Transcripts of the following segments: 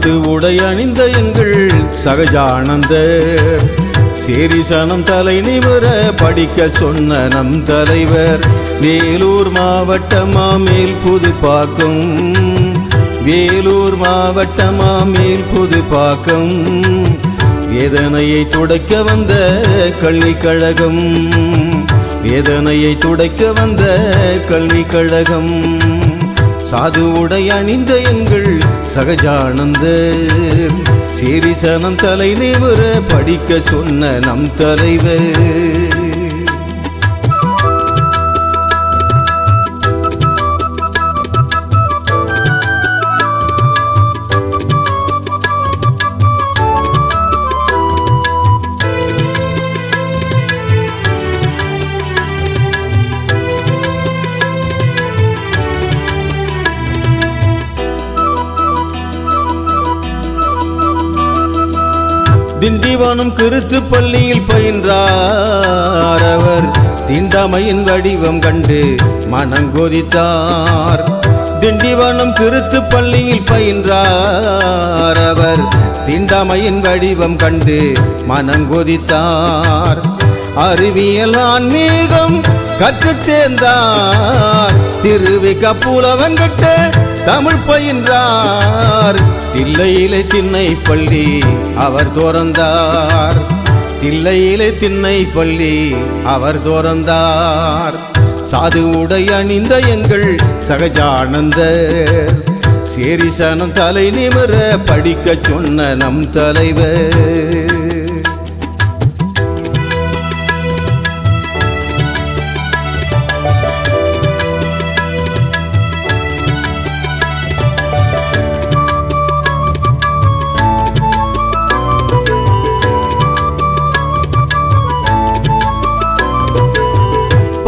அது உடை அணிந்த எங்கள் சகஜானந்த. சேரிசனம் தலை நிமிர படிக்க சொன்ன நம் தலைவர். வேலூர் மாவட்டமா மேல் புதுப்பாக்கம். வேலூர் மாவட்டமா மேல் புதுப்பாக்கம். வேதனையை துடைக்க வந்த கல்விக் கழகம். வேதனையை துடைக்க வந்த கல்விக் கழகம். சாது உடை அணிந்த எங்கள் சகஜானந்த. சேரிசனம் தலை நிமிர படிக்க சொன்ன நம் தலைவர். திண்டிவனம் கிருத்து பள்ளியில் பயின்றார் அவர். தீண்டாமையின் வடிவம் கண்டு மனங்கொதித்தார் திண்டிவனம் கிருத்து பள்ளியில் பயின்றார் அவர். தீண்டாமையின் வடிவம் கண்டு மனங்கொதித்தார் அறிவியல் ஆன்மீகம் கற்றுத் தேர்ந்தார். திருவிக புலவன் தமிழ் பயின்றார். தில்லையிலே திண்ணை பள்ளி அவர் துறந்தார். தில்லையிலே திண்ணை பள்ளி அவர் துறந்தார். சாது உடை அணிந்த எங்கள் சகஜானந்தர். சேரிசனம் தலை நிமிர படிக்க சொன்ன நம் தலைவர்.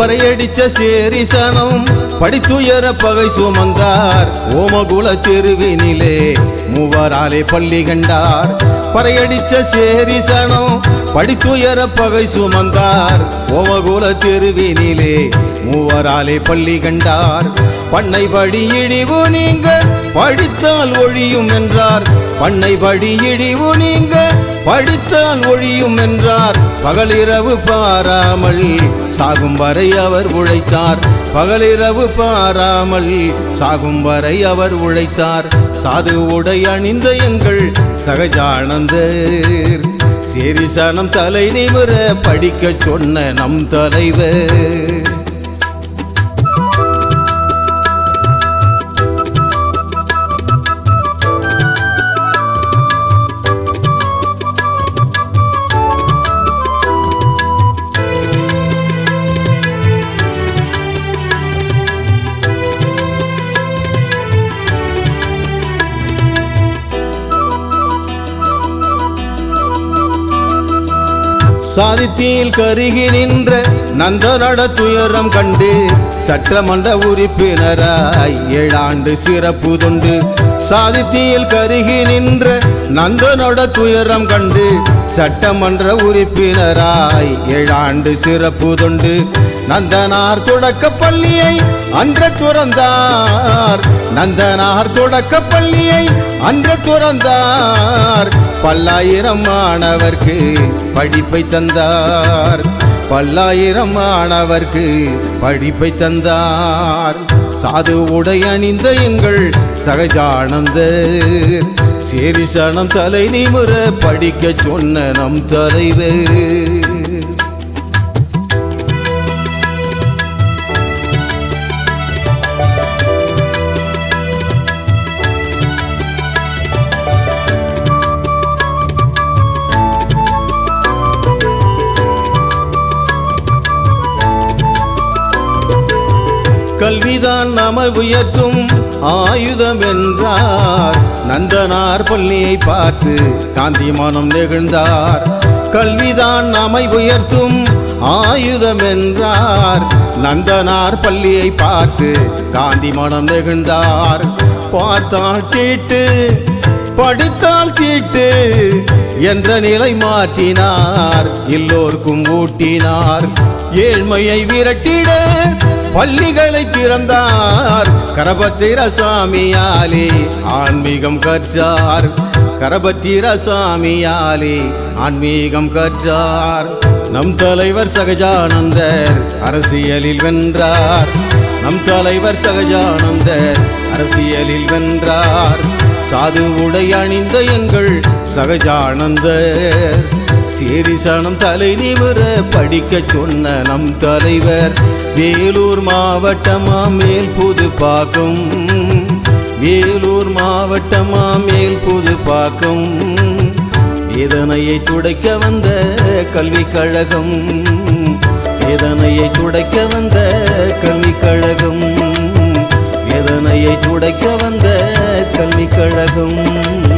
பறையடிச்ச சேரிசனம் படித்துயர பகை சுமந்தார். ஓமகுல தெருவினிலே மூவராலே பள்ளி கண்டார். பறையடிச்ச சேரிசனம் படித்துயர பகை சுமந்தார். ஓமகுல தெருவினிலே மூவராலே பள்ளி கண்டார். பண்ணை படி இழிவு நீங்க படித்தால் ஒழியும் என்றார். பண்ணை படி இழிவு நீங்க படித்தால் ஒழியும் என்றார். பகலிரவு பாராமல் சாகும் வரை அவர் உழைத்தார். பகலிரவு பாராமல் சாகும் வரை அவர் உழைத்தார். சாது உடை அணிந்த எங்கள் சகஜானந்தர். சேரிசனம் தலை நிமிர படிக்க சொன்ன நம் தலைவர். சாதித்தியில் கருகி நின்ற நந்தனட துயரம் கண்டு சட்டமன்ற உறுப்பினராய் ஏழாண்டு சிறப்பு தொண்டு. சாதித்தியில் கருகி நின்ற நந்தனோட துயரம் கண்டு சட்டமன்ற உறுப்பினராய் ஏழாண்டு சிறப்பு தொண்டு. நந்தனார் தொடக்க பள்ளியை அன்று துறந்தார். நந்தனார் தொடக்க பள்ளியை அன்று துறந்தார். பல்லாயிரம் மாணவர்க்கு படிப்பை தந்தார். பல்லாயிரம் மாணவர்க்கு படிப்பை தந்தார். சாது உடை அணிந்த எங்கள் சகஜானந்த சேரிசனம் தலை நிமுற படிக்க சொன்ன நம் தலைவர். கல்விதான் நம்மை உயர்த்தும் ஆயுதம் என்றார் நந்தனார் பள்ளியை பார்த்து காந்தி மனம் நெகிழ்ந்தார். கல்விதான் நம்மை உயர்த்தும் ஆயுதம் என்றார் நந்தனார் பள்ளியை பார்த்து காந்தி மனம் நெகிழ்ந்தார். பார்த்தால் தீட்டு படித்தால் தீட்டு என்ற நிலை மாற்றினார். எல்லோருக்கும் ஊட்டினார். ஏழ்மையை விரட்டிட பள்ளிகளை திறந்தார். கரபத்திர சாமியாலே ஆன்மீகம் கற்றார். கரபத்திர சாமியாலே ஆன்மீகம் கற்றார். நம் தலைவர் சகஜானந்தர் அரசியலில் வென்றார். நம் தலைவர் சகஜானந்தர் அரசியலில் வென்றார். சாது உடை அணிந்த எங்கள் சகஜானந்தர். சேரிசனம் தலை நிமிர படிக்க சொன்ன நம் தலைவர். வேலூர் மாவட்டமா மேல் புது பாக்கம் வேலூர் மாவட்டமா மேல் புது பாக்கம் இதனையை துடைக்க வந்த கல்விக் கழகம். இதனையை துடைக்க வந்த கல்விக் கழகம். இதனையை துடைக்க வந்த கல்விக் கழகம்.